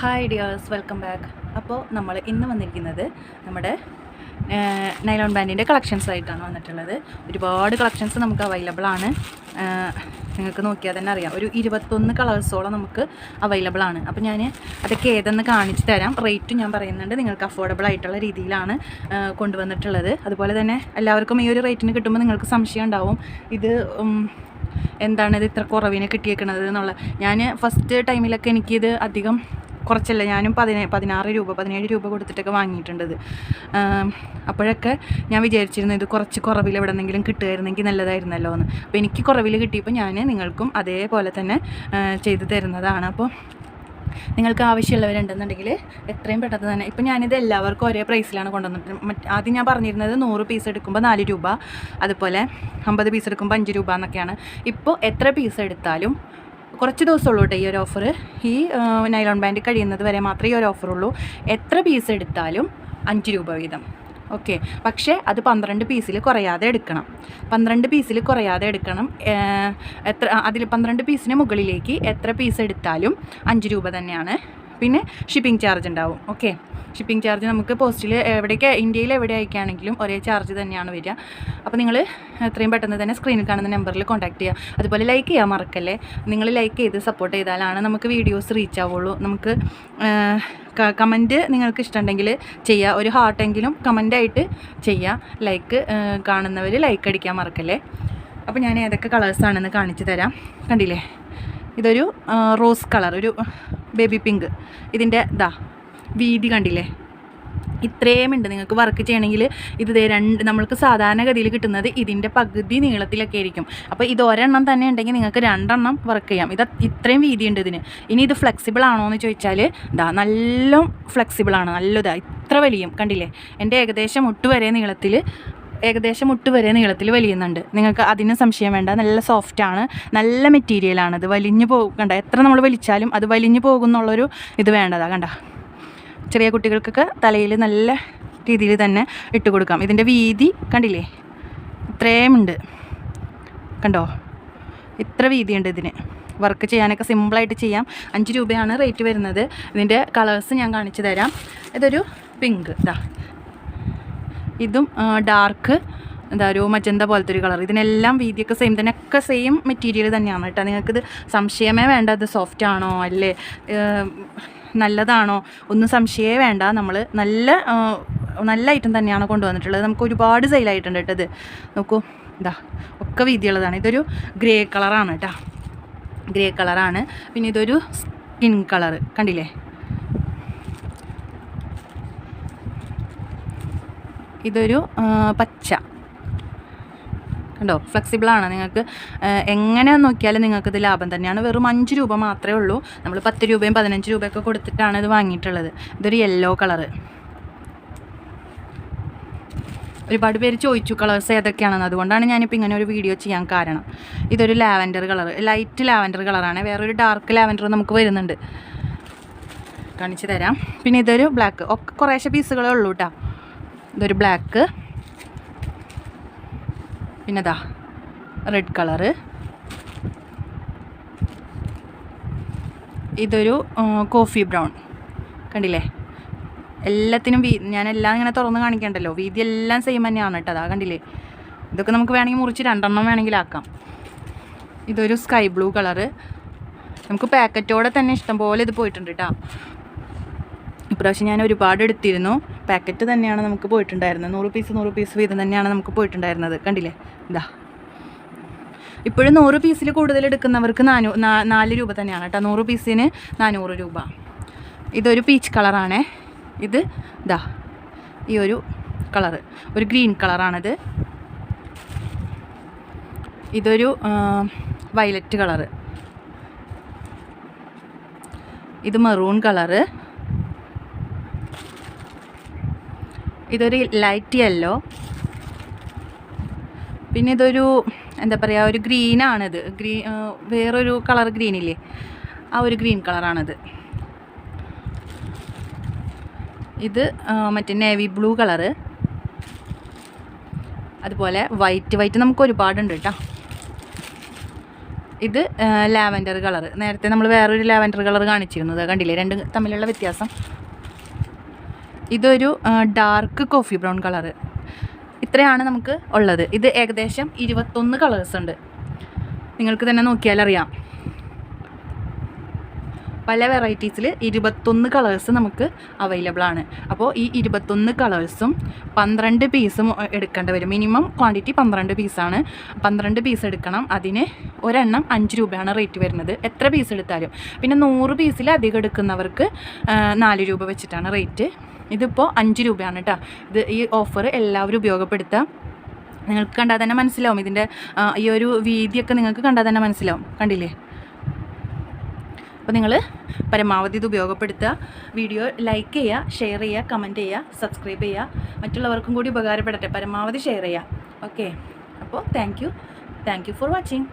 Hi dears welcome back അപ്പോൾ നമ്മൾ ഇന്ന് വന്നിരിക്കുന്നത് നമ്മുടെ നൈലോൺ ബാൻഡിന്റെ കളക്ഷൻസ് ആയിട്ടാണ് വന്നിട്ടുള്ളത്. ഒരുപാട് കളക്ഷൻസ് നമുക്ക് അവൈലബിൾ ആണ്. നിങ്ങൾക്ക് നോക്കിയാൽ തന്നെ അറിയാം. ഒരു ഇരുപത്തൊന്ന് കളേഴ്സോളം നമുക്ക് അവൈലബിൾ ആണ്. അപ്പോൾ ഞാൻ അതൊക്കെ ഏതെന്ന് കാണിച്ചു തരാം. റേറ്റും ഞാൻ പറയുന്നുണ്ട്. നിങ്ങൾക്ക് അഫോർഡബിൾ ആയിട്ടുള്ള രീതിയിലാണ് കൊണ്ടുവന്നിട്ടുള്ളത്. അതുപോലെ തന്നെ എല്ലാവർക്കും ഈ ഒരു റേറ്റിന് കിട്ടുമ്പോൾ നിങ്ങൾക്ക് സംശയം ഉണ്ടാവും. ഇത് എന്താണ് ഇത് ഇത്ര കുറവിന് കിട്ടിയേക്കുന്നത് എന്നുള്ള. ഞാൻ ഫസ്റ്റ് ടൈമിലൊക്കെ എനിക്കിത് അധികം കുറച്ചല്ല ഞാനും പതിനേ പതിനാറ് രൂപ പതിനേഴ് രൂപ കൊടുത്തിട്ടൊക്കെ വാങ്ങിയിട്ടുണ്ടത്. അപ്പോഴൊക്കെ ഞാൻ വിചാരിച്ചിരുന്നു ഇത് കുറച്ച് കുറവിൽ എവിടെ നിന്നെങ്കിലും കിട്ടുമായിരുന്നെങ്കിൽ നല്ലതായിരുന്നല്ലോ എന്ന് അപ്പോൾ എനിക്ക് കുറവിൽ കിട്ടിയപ്പോൾ ഞാൻ നിങ്ങൾക്കും അതേപോലെ തന്നെ ചെയ്തു തരുന്നതാണ്. അപ്പോൾ നിങ്ങൾക്ക് ആവശ്യമുള്ളവരുണ്ടെന്നുണ്ടെങ്കിൽ എത്രയും പെട്ടെന്ന് തന്നെ ഇപ്പം ഞാനിത് എല്ലാവർക്കും ഒരേ പ്രൈസിലാണ് കൊണ്ടുവന്നിട്ട് മറ്റ് ആദ്യം ഞാൻ പറഞ്ഞിരുന്നത് നൂറ് പീസ് എടുക്കുമ്പോൾ നാല് രൂപ അതുപോലെ അമ്പത് പീസ് എടുക്കുമ്പോൾ അഞ്ച് രൂപ എന്നൊക്കെയാണ്. ഇപ്പോൾ എത്ര പീസ് എടുത്താലും കുറച്ച് ദിവസമുള്ളൂ കേട്ടോ ഈ ഒരു ഓഫർ ഈ നൈലോൺ ബാൻഡ് കഴിയുന്നത് വരെ മാത്രമേ ഈ ഒരു ഓഫറുള്ളൂ എത്ര പീസ് എടുത്താലും അഞ്ച് രൂപ വീതം. ഓക്കെ പക്ഷേ അത് പന്ത്രണ്ട് പീസിൽ കുറയാതെ എടുക്കണം. പന്ത്രണ്ട് പീസിൽ കുറയാതെ എടുക്കണം. എത്ര അതിൽ പന്ത്രണ്ട് പീസിന് മുകളിലേക്ക് എത്ര പീസ് എടുത്താലും അഞ്ച് രൂപ തന്നെയാണ് പിന്നെ ഷിപ്പിംഗ് ചാർജ് ഉണ്ടാവും. ഓക്കെ ഷിപ്പിംഗ് ചാർജ് നമുക്ക് പോസ്റ്റിൽ എവിടേക്ക് ഇന്ത്യയിൽ എവിടെ അയക്കുകയാണെങ്കിലും ഒരേ ചാർജ് തന്നെയാണ് വരിക. അപ്പോൾ നിങ്ങൾ എത്രയും പെട്ടെന്ന് തന്നെ സ്ക്രീനിൽ കാണുന്ന നമ്പറിൽ കോൺടാക്ട് ചെയ്യുക. അതുപോലെ ലൈക്ക് ചെയ്യാൻ മറക്കല്ലേ? നിങ്ങൾ ലൈക്ക് ചെയ്ത് സപ്പോർട്ട് ചെയ്താലാണ് നമുക്ക് വീഡിയോസ് റീച്ച് ആവുള്ളൂ. നമുക്ക് കമന്റ് നിങ്ങൾക്ക് ഇഷ്ടമുണ്ടെങ്കിൽ ചെയ്യുക. ഒരു ഹാർട്ടെങ്കിലും കമന്റായിട്ട് ചെയ്യുക. ലൈക്ക് കാണുന്നവർ ലൈക്ക് അടിക്കാൻ മറക്കല്ലേ? അപ്പോൾ ഞാൻ ഏതൊക്കെ കളേഴ്സാണെന്ന് കാണിച്ചു തരാം. കണ്ടില്ലേ? ഇതൊരു റോസ് കളർ ഒരു ബേബി പിങ്ക്. ഇതിന്റെ ഇതാ വീതി കണ്ടില്ലേ? ഇത്രയും ഉണ്ട്. നിങ്ങൾക്ക് വർക്ക് ചെയ്യണമെങ്കിൽ ഇത് രണ്ട് നമ്മൾക്ക് സാധാരണഗതിയിൽ കിട്ടുന്നത് ഇതിന്റെ പകുതി നീളത്തിലൊക്കെ ആയിരിക്കും. അപ്പോൾ ഇത് ഒരെണ്ണം തന്നെ ഉണ്ടെങ്കിൽ നിങ്ങൾക്ക് രണ്ടെണ്ണം വർക്ക് ചെയ്യാം. ഇത് ഇത്രയും വീതി ഉണ്ട് ഇതിന്. ഇനി ഇത് ഫ്ലെക്സിബിൾ ആണോ എന്ന് ചോദിച്ചാൽ ഇതാ നല്ല ഫ്ലെക്സിബിൾ ആണ്. നല്ലതാ. ഇത്ര വലിയും. കണ്ടില്ലേ? എന്റെ ഏകദേശം ഒട്ടുവരെ വരെ നീളത്തിൽ ഏകദേശം മുട്ട് വരെ നീളത്തിൽ വലിയുന്നുണ്ട്. നിങ്ങൾക്ക് അതിന് സംശയം വേണ്ട. നല്ല സോഫ്റ്റ് ആണ്. നല്ല മെറ്റീരിയലാണ് ഇത് വലിഞ്ഞു പോകും. കണ്ട? എത്ര നമ്മൾ വലിച്ചാലും അത് വലിഞ്ഞു പോകുന്നുള്ളൊരു ഇത് വേണ്ടതാ. കണ്ട? ചെറിയ കുട്ടികൾക്കൊക്കെ തലയിൽ നല്ല രീതിയിൽ തന്നെ ഇട്ട് കൊടുക്കാം. ഇതിന്റെ വീതി കണ്ടില്ലേ? ഇത്രയും ഉണ്ട്. കണ്ടോ? ഇത്ര വീതിയുണ്ട് ഇതിന്. വർക്ക് ചെയ്യാനൊക്കെ സിമ്പിളായിട്ട് ചെയ്യാം. അഞ്ച് രൂപയാണ് റേറ്റ് വരുന്നത്. ഇതിന്റെ കളേഴ്സ് ഞാൻ കാണിച്ചു തരാം. ഇതൊരു പിങ്ക് ഇതാ ഇതും ഡാർക്ക് എന്താ ഒരു മജന്ത പോലത്തെ ഒരു കളർ ഇതിനെല്ലാം വീതിയൊക്കെ സെയിം തന്നെ ഒക്കെ സെയിം മെറ്റീരിയൽ തന്നെയാണ് കേട്ടോ. നിങ്ങൾക്കിത് സംശയമേ വേണ്ട. ഇത് സോഫ്റ്റ് ആണോ അല്ലേ? നല്ലതാണോ? ഒന്നും സംശയമേ വേണ്ട. നമ്മൾ നല്ല നല്ല ഐറ്റം തന്നെയാണ് കൊണ്ടുവന്നിട്ടുള്ളത്. നമുക്ക് ഒരുപാട് സെയിലായിട്ടുണ്ട് കേട്ടോ ഇത്. നോക്കൂ ഇതാ ഒക്കെ വീതിയുള്ളതാണ്. ഇതൊരു ഗ്രേ കളറാണ് കേട്ടോ. ഗ്രേ കളറാണ് പിന്നെ ഇതൊരു സ്കിൻ കളർ കണ്ടില്ലേ? ഇതൊരു പച്ച. കണ്ടോ? ഫ്ലെക്സിബിളാണ് നിങ്ങൾക്ക് എങ്ങനെ നോക്കിയാലും നിങ്ങൾക്കിത് ലാഭം തന്നെയാണ്. വെറും അഞ്ച് രൂപ മാത്രമേ ഉള്ളൂ. നമ്മൾ പത്ത് രൂപയും പതിനഞ്ച് രൂപയൊക്കെ കൊടുത്തിട്ടാണ് ഇത് വാങ്ങിയിട്ടുള്ളത്. ഇതൊരു യെല്ലോ കളറ് ഒരുപാട് പേര് ചോദിച്ചു കളേഴ്സ് ഏതൊക്കെയാണെന്ന്. അതുകൊണ്ടാണ് ഞാനിപ്പോൾ ഇങ്ങനെ ഒരു വീഡിയോ ചെയ്യാൻ കാരണം. ഇതൊരു ലാവൻഡർ കളർ ലൈറ്റ് ലാവൻഡർ കളറാണ് വേറൊരു ഡാർക്ക് ലാവൻഡർ നമുക്ക് വരുന്നുണ്ട്. കാണിച്ചു തരാം. പിന്നെ ഇതൊരു ബ്ലാക്ക് ഒക്കെ കുറേശ്ശെ പീസുകളേ ഉള്ളൂ കേട്ടോ ഇതൊരു ബ്ലാക്ക് പിന്നെ ഇതാ റെഡ് കളറ് ഇതൊരു കോഫി ബ്രൗൺ കണ്ടില്ലേ? എല്ലാത്തിനും വീ ഞാൻ എല്ലാം ഇങ്ങനെ തുറന്ന് കാണിക്കണ്ടല്ലോ. വീതി എല്ലാം സെയിം തന്നെയാണ് കേട്ടോ അതാ കണ്ടില്ലേ? ഇതൊക്കെ നമുക്ക് വേണമെങ്കിൽ മുറിച്ച് രണ്ടെണ്ണം വേണമെങ്കിൽ ആക്കാം. ഇതൊരു സ്കൈ ബ്ലൂ കളറ് നമുക്ക് പാക്കറ്റോടെ തന്നെ ഇഷ്ടം പോലെ ഇത് പോയിട്ടുണ്ട് കേട്ടോ. ഇപ്രാവശ്യം ഞാൻ ഒരുപാട് എടുത്തിരുന്നു. പാക്കറ്റ് തന്നെയാണ് നമുക്ക് പോയിട്ടുണ്ടായിരുന്നത്. നൂറ് പീസ് നൂറ് പീസ് വീതം തന്നെയാണ് നമുക്ക് പോയിട്ടുണ്ടായിരുന്നത്. കണ്ടില്ലേ? ഇതാ ഇപ്പോഴും നൂറ് പീസിൽ കൂടുതൽ എടുക്കുന്നവർക്ക് നാനൂ നാല് രൂപ തന്നെയാണ് കേട്ടോ. നൂറ് പീസിന് നാനൂറ് രൂപ. ഇതൊരു പീച്ച് കളറാണേ ഇത് ഇതാ ഈ ഒരു കളറ് ഒരു ഗ്രീൻ കളറാണിത് ഇതൊരു വയലറ്റ് കളറ് ഇത് മെറൂൺ കളറ് ഇതൊരു ലൈറ്റ് യെല്ലോ പിന്നെ ഇതൊരു എന്താ പറയുക ഒരു ഗ്രീനാണിത് ഗ്രീ വേറൊരു കളർ ഗ്രീനില്ലേ ആ ഒരു ഗ്രീൻ കളറാണിത് ഇത് മറ്റേ നേവി ബ്ലൂ കളറ് അതുപോലെ വൈറ്റ് വൈറ്റ് നമുക്ക് ഒരുപാടുണ്ട് കേട്ടോ ഇത് ലാവൻഡർ കളർ നേരത്തെ നമ്മൾ വേറൊരു ലാവൻഡർ കളർ കാണിച്ചിരുന്നത്. കണ്ടില്ലേ? രണ്ടും തമ്മിലുള്ള വ്യത്യാസം. ഇതൊരു ഡാർക്ക് കോഫി ബ്രൗൺ കളറ് ഇത്രയാണ് നമുക്ക് ഉള്ളത്. ഇത് ഏകദേശം ഇരുപത്തൊന്ന് കളേഴ്സ് ഉണ്ട്. നിങ്ങൾക്ക് തന്നെ നോക്കിയാലറിയാം പല വെറൈറ്റീസിൽ ഇരുപത്തൊന്ന് കളേഴ്സ് നമുക്ക് അവൈലബിൾ ആണ്. അപ്പോൾ ഈ ഇരുപത്തൊന്ന് കളേഴ്സും പന്ത്രണ്ട് പീസും എടുക്കേണ്ടി വരും. മിനിമം ക്വാണ്ടിറ്റി പന്ത്രണ്ട് പീസാണ് പന്ത്രണ്ട് പീസ് എടുക്കണം. അതിന് ഒരെണ്ണം അഞ്ച് രൂപയാണ് റേറ്റ് വരുന്നത്. എത്ര പീസ് എടുത്താലും. പിന്നെ നൂറ് പീസിൽ അധികം എടുക്കുന്നവർക്ക് നാല് രൂപ വെച്ചിട്ടാണ് റേറ്റ് ഇതിപ്പോൾ അഞ്ച് രൂപയാണ് കേട്ടോ ഇത് ഈ ഓഫർ എല്ലാവരും ഉപയോഗപ്പെടുത്തുക നിങ്ങൾക്ക് കണ്ടാൽ തന്നെ മനസ്സിലാവും. ഇതിന്റെ ഈ ഒരു വീതിയൊക്കെ നിങ്ങൾക്ക് കണ്ടാൽ തന്നെ മനസ്സിലാവും. കണ്ടില്ലേ? അപ്പോൾ നിങ്ങൾ പരമാവധി ഇത് ഉപയോഗപ്പെടുത്തുക. വീഡിയോ ലൈക്ക് ചെയ്യുക ഷെയർ ചെയ്യുക കമന്റ് ചെയ്യുക സബ്സ്ക്രൈബ് ചെയ്യുക. മറ്റുള്ളവർക്കും കൂടി ഉപകാരപ്പെടട്ടെ. പരമാവധി ഷെയർ ചെയ്യുക. ഓക്കെ അപ്പോൾ thank you thank you for watching